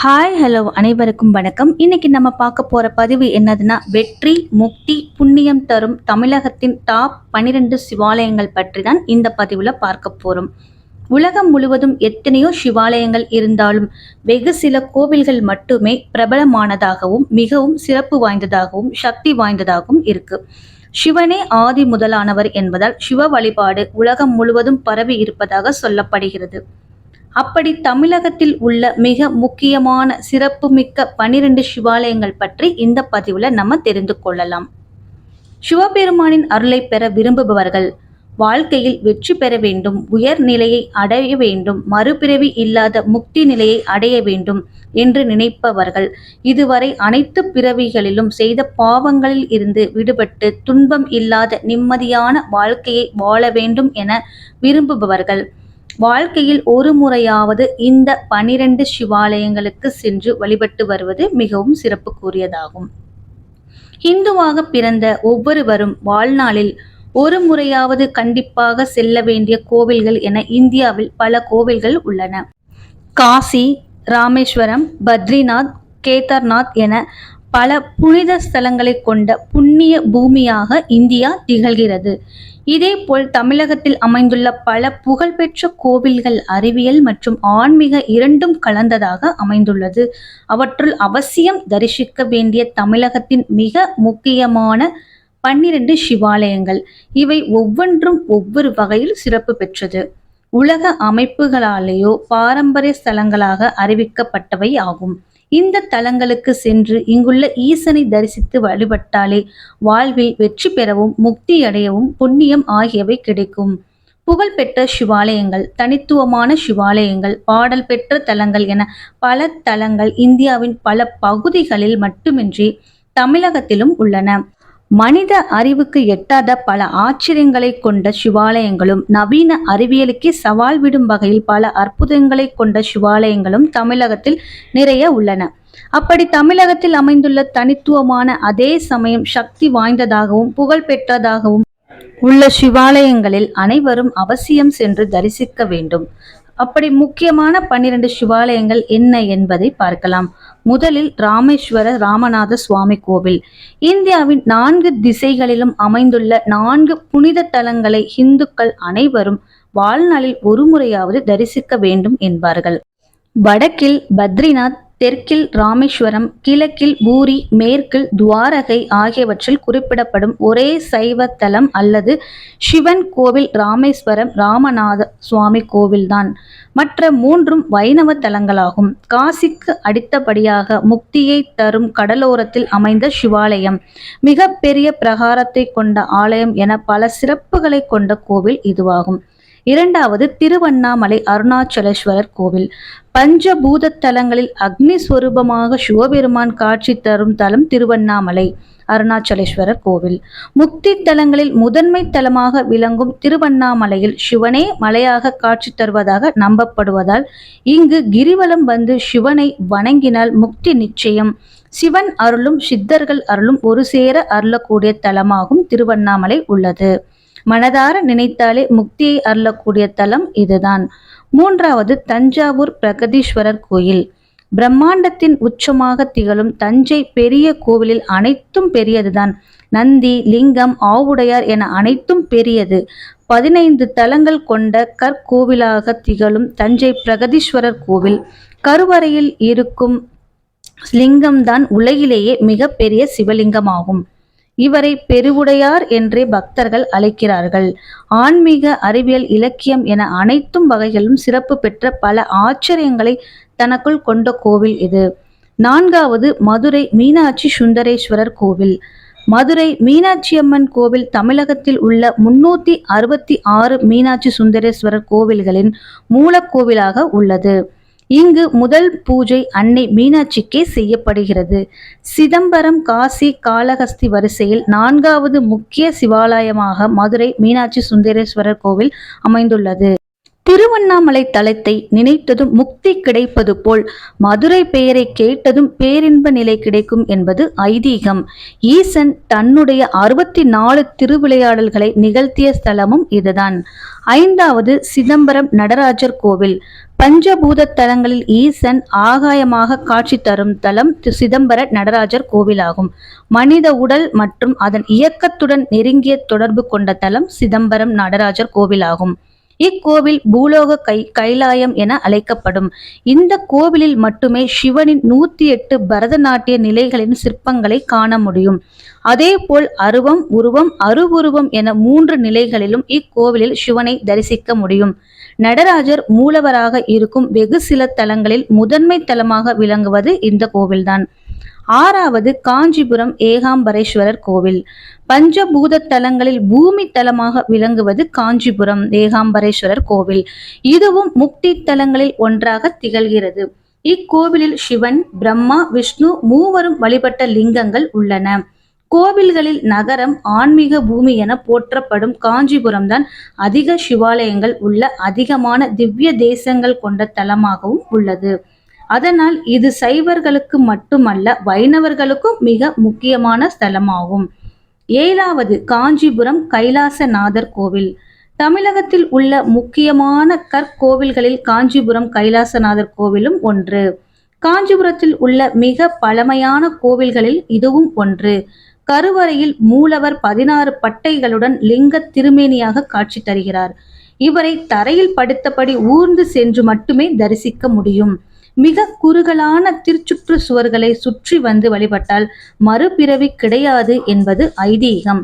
Hi hello அனைவருக்கும் வணக்கம். இன்னைக்கு நம்ம பார்க்க போற பதிவு என்னதுன்னா வெற்றி முக்தி புண்ணியம் தரும் தமிழகத்தின் டாப் 12 சிவாலயங்கள் பற்றி தான் இந்த பதிவுல பார்க்க போறோம். உலகம் முழுவதும் எத்தனையோ சிவாலயங்கள் இருந்தாலும் வெகு சில கோவில்கள் மட்டுமே பிரபலமானதாகவும் மிகவும் சிறப்பு வாய்ந்ததாகவும் சக்தி வாய்ந்ததாகவும் இருக்கு. சிவனே ஆதி முதலானவர் என்பதால் சிவ வழிபாடு உலகம் முழுவதும் பரவி இருப்பதாக சொல்லப்படுகிறது. அப்படி தமிழகத்தில் உள்ள மிக முக்கியமான சிறப்புமிக்க பனிரெண்டு சிவாலயங்கள் பற்றி இந்த பதிவுல நம்ம தெரிந்து கொள்ளலாம். சிவபெருமானின் அருளை பெற விரும்புபவர்கள் வாழ்க்கையில் வெற்றி பெற வேண்டும் உயர் நிலையை அடைய வேண்டும் மறுபிறவி இல்லாத முக்தி நிலையை அடைய வேண்டும் என்று நினைப்பவர்கள் இதுவரை அனைத்து பிறவிகளிலும் செய்த பாவங்களில் இருந்து விடுபட்டு துன்பம் இல்லாத நிம்மதியான வாழ்க்கையை வாழ வேண்டும் என விரும்புபவர்கள். வாழ்க்கையில் ஒரு முறையாவது இந்த பனிரெண்டு சிவாலயங்களுக்கு சென்று வழிபட்டு வருவது மிகவும் சிறப்புக்குரியதாகும். இந்துவாக பிறந்த ஒவ்வொருவரும் வாழ்நாளில் ஒரு முறையாவது கண்டிப்பாக செல்ல வேண்டிய கோவில்கள் என இந்தியாவில் பல கோவில்கள் உள்ளன. காசி ராமேஸ்வரம் பத்ரிநாத் கேதார்நாத் என பல புனித ஸ்தலங்களை கொண்ட புண்ணிய பூமியாக இந்தியா திகழ்கிறது. இதேபோல் தமிழகத்தில் அமைந்துள்ள பல புகழ்பெற்ற கோவில்கள் அறிவியல் மற்றும் ஆன்மீக இரண்டும் கலந்ததாக அமைந்துள்ளது. அவற்றுள் அவசியம் தரிசிக்க வேண்டிய தமிழகத்தின் மிக முக்கியமான பன்னிரண்டு சிவாலயங்கள். இவை ஒவ்வொன்றும் ஒவ்வொரு வகையில் சிறப்பு பெற்றது. உலக அமைப்புகளாலேயோ பாரம்பரிய ஸ்தலங்களாக அறிவிக்கப்பட்டவை ஆகும். இந்த தலங்களுக்கு சென்று இங்குள்ள ஈசனை தரிசித்து வழிபட்டாலே வாழ்வில் வெற்றி பெறவும் முக்தி அடையவும் புண்ணியம் ஆகியவை கிடைக்கும். புகழ்பெற்ற சிவாலயங்கள் தனித்துவமான சிவாலயங்கள் பாடல் பெற்ற தலங்கள் என பல தலங்கள் இந்தியாவின் பல பகுதிகளில் மட்டுமின்றி தமிழகத்திலும் உள்ளன. மனித அறிவுக்கு எட்டாத பல ஆச்சரியங்களை கொண்ட சிவாலயங்களும் நவீன அறிவியலுக்கே சவால் விடும் வகையில் பல அற்புதங்களை கொண்ட சிவாலயங்களும் தமிழகத்தில் நிறைய உள்ளன. அப்படி தமிழகத்தில் அமைந்துள்ள தனித்துவமான அதே சமயம் சக்தி வாய்ந்ததாகவும் புகழ் பெற்றதாகவும் உள்ள சிவாலயங்களில் அனைவரும் அவசியம் சென்று தரிசிக்க வேண்டும். அப்படி முக்கியமான பன்னிரண்டு சிவாலயங்கள் என்ன என்பதை பார்க்கலாம். முதலில் ராமேஸ்வர ராமநாத சுவாமி கோவில். இந்தியாவின் நான்கு திசைகளிலும் அமைந்துள்ள நான்கு புனித தலங்களை இந்துக்கள் அனைவரும் வாழ்நாளில் ஒரு முறையாவது தரிசிக்க வேண்டும் என்பார்கள். வடக்கில் பத்ரிநாத் தெற்கில் ராமேஸ்வரம் கிழக்கில் பூரி மேற்கில் துவாரகை ஆகியவற்றில் குறிப்பிடப்படும் ஒரே சைவ தலம் அல்லது சிவன் கோவில் ராமேஸ்வரம் ராமநாத சுவாமி கோவில்தான். மற்ற மூன்றும் வைணவ தலங்களாகும். காசிக்கு அடுத்தபடியாக முக்தியை தரும் கடலோரத்தில் அமைந்த சிவாலயம். மிக பெரிய பிரகாரத்தை கொண்ட ஆலயம் என பல சிறப்புகளை கொண்ட கோவில் இதுவாகும். இரண்டாவது திருவண்ணாமலை அருணாச்சலேஸ்வரர் கோவில். பஞ்சபூத தலங்களில் அக்னி ஸ்வரூபமாக சிவபெருமான் காட்சி தரும் தலம் திருவண்ணாமலை அருணாச்சலேஸ்வரர் கோவில். முக்தி தலங்களில் முதன்மை தலமாக விளங்கும் திருவண்ணாமலையில் சிவனே மலையாக காட்சி தருவதாக நம்பப்படுவதால் இங்கு கிரிவலம் வந்து சிவனை வணங்கினால் முக்தி நிச்சயம். சிவன் அருளும் சித்தர்கள் அருளும் ஒரு சேர அருளக்கூடிய தலமாகும் திருவண்ணாமலை உள்ளது. மனதார நினைத்தாலே முக்தியை அருளக்கூடிய தலம் இதுதான். மூன்றாவது தஞ்சாவூர் பிரகதீஸ்வரர் கோயில். பிரம்மாண்டத்தின் உச்சமாக திகழும் தஞ்சை பெரிய கோவிலில் அனைத்தும் பெரியதுதான். நந்தி லிங்கம் ஆவுடையார் என அனைத்தும் பெரியது. பதினைந்து தலங்கள் கொண்ட கற்கோவிலாக திகழும் தஞ்சை பிரகதீஸ்வரர் கோவில். கருவறையில் இருக்கும் லிங்கம்தான் உலகிலேயே மிகப்பெரிய பெரிய சிவலிங்கமாகும். இவரை பெருவுடையார் என்றே பக்தர்கள் அழைக்கிறார்கள். ஆன்மீக அறிவியல் இலக்கியம் என அனைத்தும் வகைகளும் சிறப்பு பெற்ற பல ஆச்சரியங்களை தனக்குள் கொண்ட கோவில் இது. நான்காவது மதுரை மீனாட்சி சுந்தரேஸ்வரர் கோவில். மதுரை மீனாட்சியம்மன் கோவில் தமிழகத்தில் உள்ள முன்னூத்தி அறுபத்தி ஆறு மீனாட்சி சுந்தரேஸ்வரர் கோவில்களின் மூலக்கோவிலாக உள்ளது. இங்கு முதல் பூஜை அன்னை மீனாட்சிக்கே செய்யப்படுகிறது. சிதம்பரம் காசி காளஹஸ்தி வரிசையில் நான்காவது முக்கிய சிவாலயமாக மதுரை மீனாட்சி சுந்தரேஸ்வரர் கோவில் அமைந்துள்ளது. திருவண்ணாமலை தலத்தை நினைத்ததும் முக்தி கிடைப்பது போல் மதுரை பெயரை கேட்டதும் பேரின்ப நிலை கிடைக்கும் என்பது ஐதீகம். ஈசன் தன்னுடைய அறுபத்தி நாலு திருவிளையாடல்களை நிகழ்த்திய ஸ்தலமும் இதுதான். ஐந்தாவது சிதம்பரம் நடராஜர் கோவில். பஞ்சபூத தலங்களில் ஈசன் ஆகாயமாக காட்சி தரும் தலம் சிதம்பர நடராஜர் கோவிலாகும். மனித உடல் மற்றும் அதன் இயக்கத்துடன் நெருங்கிய தொடர்பு கொண்ட தலம் சிதம்பரம் நடராஜர் கோவிலாகும். இக்கோவில் பூலோக கை கைலாயம் என அழைக்கப்படும். இந்த கோவிலில் மட்டுமே சிவனின் நூத்தி எட்டு பரதநாட்டிய நிலைகளின் சிற்பங்களை காண முடியும். அதேபோல் அருவம் உருவம் அருவுருவம் என மூன்று நிலைகளிலும் இக்கோவிலில் சிவனை தரிசிக்க முடியும். நடராஜர் மூலவராக இருக்கும் வெகு சில தலங்களில் முதன்மை தலமாக விளங்குவது இந்த கோவில்தான். ஆறாவது காஞ்சிபுரம் ஏகாம்பரேஸ்வரர் கோவில். பஞ்சபூத தலங்களில் பூமி தலமாக விளங்குவது காஞ்சிபுரம் ஏகாம்பரேஸ்வரர் கோவில். இதுவும் முக்தி தலங்களில் ஒன்றாக திகழ்கிறது. இக்கோவிலில் சிவன் பிரம்மா விஷ்ணு மூவரும் வழிபட்ட லிங்கங்கள் உள்ளன. கோவில்களில் நகரம் ஆன்மீக பூமி என போற்றப்படும் காஞ்சிபுரம் தான் அதிக சிவாலயங்கள் உள்ள அதிகமான திவ்ய தேசங்கள் கொண்ட தலமாகவும் உள்ளது. அதனால் இது சைவர்களுக்கு மட்டுமல்ல வைணவர்களுக்கும் மிக முக்கியமான ஸ்தலமாகும். ஏழாவது காஞ்சிபுரம் கைலாசநாதர் கோவில். தமிழகத்தில் உள்ள முக்கியமான கற்கோவில்களில் காஞ்சிபுரம் கைலாசநாதர் கோவிலும் ஒன்று. காஞ்சிபுரத்தில் உள்ள மிக பழமையான கோவில்களில் இதுவும் ஒன்று. கருவறையில் மூலவர் பதினாறு பட்டைகளுடன் லிங்க திருமேனியாக காட்சி தருகிறார். இவரை தரையில் படுத்தபடி ஊர்ந்து சென்று மட்டுமே தரிசிக்க முடியும். மிக குறுகலான திருச்சுற்று சுவர்களை சுற்றி வந்து வழிபட்டால் மறுபிறவி கிடையாது என்பது ஐதீகம்.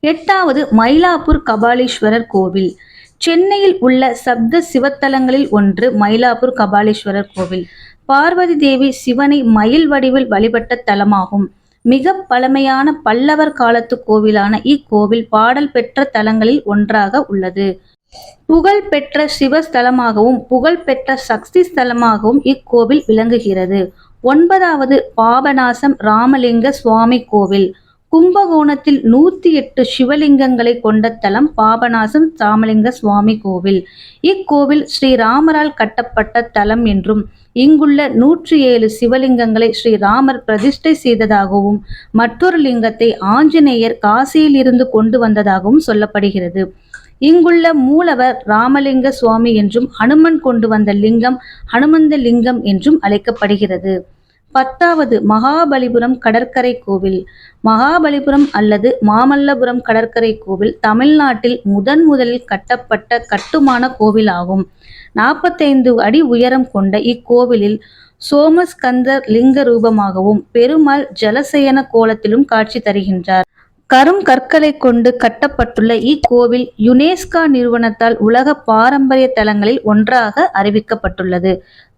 எட்டாவது மயிலாப்பூர் கபாலீஸ்வரர் கோவில். சென்னையில் உள்ள சப்த சிவத்தலங்களில் ஒன்று மயிலாப்பூர் கபாலீஸ்வரர் கோவில். பார்வதி தேவி சிவனை மயில் வடிவில் வழிபட்ட தலமாகும். மிக பழமையான பல்லவர் காலத்து கோவிலான இக்கோவில் பாடல் பெற்ற தலங்களில் ஒன்றாக உள்ளது. புகழ்பெற்ற சிவஸ்தலமாகவும் புகழ்பெற்ற சக்தி ஸ்தலமாகவும் இக்கோவில் விளங்குகிறது. ஒன்பதாவது பாபநாசம் ராமலிங்க சுவாமி கோவில். கும்பகோணத்தில் நூத்தி எட்டு சிவலிங்கங்களை கொண்ட தலம் பாபநாசம் ராமலிங்க சுவாமி கோவில். இக்கோவில் ஸ்ரீராமரால் கட்டப்பட்ட தலம் என்றும் இங்குள்ள நூற்றி ஏழு சிவலிங்கங்களை ஸ்ரீராமர் பிரதிஷ்டை செய்ததாகவும் மற்றொரு லிங்கத்தை ஆஞ்சநேயர் காசியில் இருந்து கொண்டு வந்ததாகவும் சொல்லப்படுகிறது. இங்குள்ள மூலவர் ராமலிங்க சுவாமி என்றும் ஹனுமன் கொண்டு வந்த லிங்கம் ஹனுமந்த லிங்கம் என்றும் அழைக்கப்படுகிறது. பத்தாவது மகாபலிபுரம் கடற்கரை கோவில். மகாபலிபுரம் அல்லது மாமல்லபுரம் கடற்கரை கோவில் தமிழ்நாட்டில் முதன் முதலில் கட்டப்பட்ட கட்டுமான கோவில் ஆகும் நாற்பத்தைந்து அடி உயரம் கொண்ட இக்கோவிலில் சோமஸ்கந்தர் லிங்க ரூபமாகவும் பெருமாள் ஜலசயன கோலத்திலும் காட்சி தருகின்றார். கரும் கற்களை கொண்டு கட்டப்பட்டுள்ள இக்கோவில் யுனெஸ்கா நிறுவனத்தால் உலக பாரம்பரிய தலங்களில் ஒன்றாக அறிவிக்கப்பட்டுள்ளது.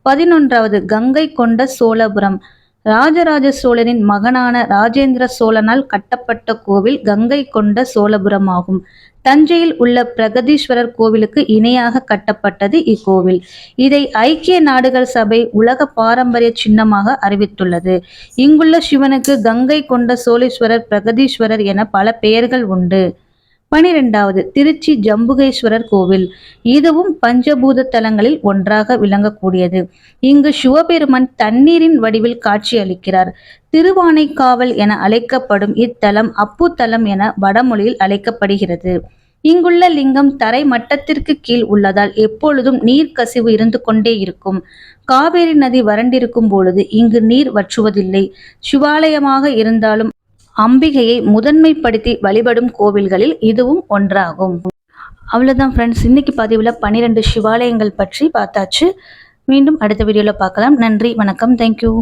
பதினொன்றாவது கங்கை கொண்ட சோழபுரம். ராஜராஜ சோழனின் மகனான ராஜேந்திர சோழனால் கட்டப்பட்ட கோவில் கங்கை கொண்ட சோழபுரம் ஆகும் தஞ்சையில் உள்ள பிரகதீஸ்வரர் கோவிலுக்கு இணையாக கட்டப்பட்டது இக்கோவில். இதை ஐக்கிய நாடுகள் சபை உலக பாரம்பரிய சின்னமாக அறிவித்துள்ளது. இங்குள்ள சிவனுக்கு கங்கை கொண்ட சோழீஸ்வரர் பிரகதீஸ்வரர் என பல பெயர்கள் உண்டு. பனிரெண்டாவது திருச்சி ஜம்புகேஸ்வரர் கோவில். இதுவும் பஞ்சபூத தலங்களில் ஒன்றாக விளங்கக்கூடியது. இங்கு சிவபெருமன் தண்ணீரின் வடிவில் காட்சியளிக்கிறார் திருவானைக்காவல் என அழைக்கப்படும் இத்தலம் அப்புத்தலம் என வடமொழியில் அழைக்கப்படுகிறது. இங்குள்ள லிங்கம் தரை மட்டத்திற்கு கீழ் உள்ளதால் எப்பொழுதும் நீர் கசிவு இருந்து கொண்டே இருக்கும். காவேரி நதி வறண்டிருக்கும் பொழுது இங்கு நீர் வற்றுவதில்லை. சிவாலயமாக இருந்தாலும் அம்பிகையை முதன்மைப்படுத்தி வழிபடும் கோவில்களில் இதுவும் ஒன்றாகும். அவ்வளோதான் ஃப்ரெண்ட்ஸ் இன்னைக்கு பதிவில் பன்னிரெண்டு சிவாலயங்கள் பற்றி பார்த்தாச்சு. மீண்டும் அடுத்த வீடியோவில் பார்க்கலாம். நன்றி வணக்கம். தேங்க்யூ